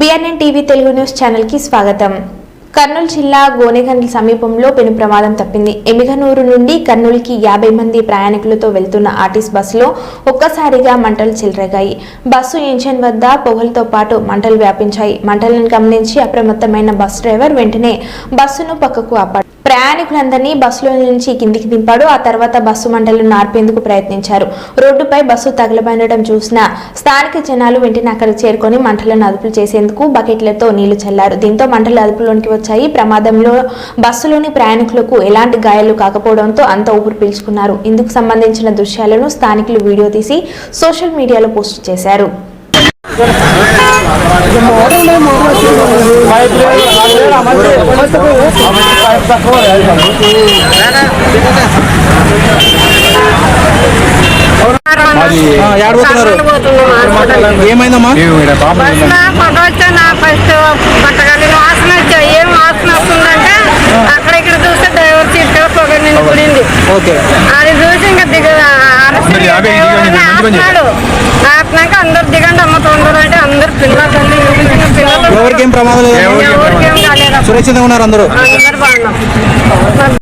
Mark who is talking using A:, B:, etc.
A: BNN TV Telugu news ఛానల్కి స్వాగతం. కర్నూలు జిల్లా గోనెగండ్ల సమీపంలో పెను ప్రమాదం తప్పింది. ఎమిగనూరు నుండి కర్నూలుకి యాభై మంది ప్రయాణికులతో వెళ్తున్న ఆర్టీస్ బస్సులో ఒక్కసారిగా మంటలు చెలరేగాయి. బస్సు ఇంజన్ వద్ద పొగలతో పాటు మంటలు వ్యాపించాయి. మంటలను గమనించి అప్రమత్తమైన బస్ డ్రైవర్ వెంటనే బస్సును పక్కకు ఆపాడు. ప్రయాణికులందరినీ బస్సులో నుంచి కిందికి దింపాడు. ఆ తర్వాత బస్సు మంటలను నార్పేందుకు ప్రయత్నించారు. రోడ్డుపై బస్సు తగలబడడం చూసిన స్థానిక జనాలు వెంటనే అక్కడికి చేరుకొని మంటలను అదుపులు చేసేందుకు బకెట్లతో నీళ్ళు చల్లారు. దీంతో మంటలు అదుపులోనికి వచ్చాయి. ప్రమాదంలో బస్సులోని ప్రయాణికులకు ఎలాంటి గాయాలు కాకపోవడంతో అంత ఊపిరి పీల్చుకున్నారు. ఇందుకు సంబంధించిన దృశ్యాలను స్థానికులు వీడియో తీసి సోషల్ మీడియాలో పోస్ట్ చేశారు.
B: ఏమైందమ్మా?
C: వచ్చా ఫస్ట్ బట్టగలిగిన వాసన వచ్చాయి ఏం వాసన వస్తుందంటే అక్కడ ఇక్కడ చూస్తే డ్రైవర్ సీట్ పొగ నిండిపోయింది.
B: ఓకే.
C: అది చూసి ఇంకా దిగ అరెస్ట్
D: మరి యాభై
C: డ్రైవర్
D: దిగండి, మంచి పని
C: ఆపినాడు ఆపినాక అందరు దిగండి అమ్మ తొందర అంటే అందరు పిల్లలు పిల్లలు
B: ఎవరికేం ప్రమాదం లేదు
C: ఎవరికేం
B: ఉన్నారు అందరూ.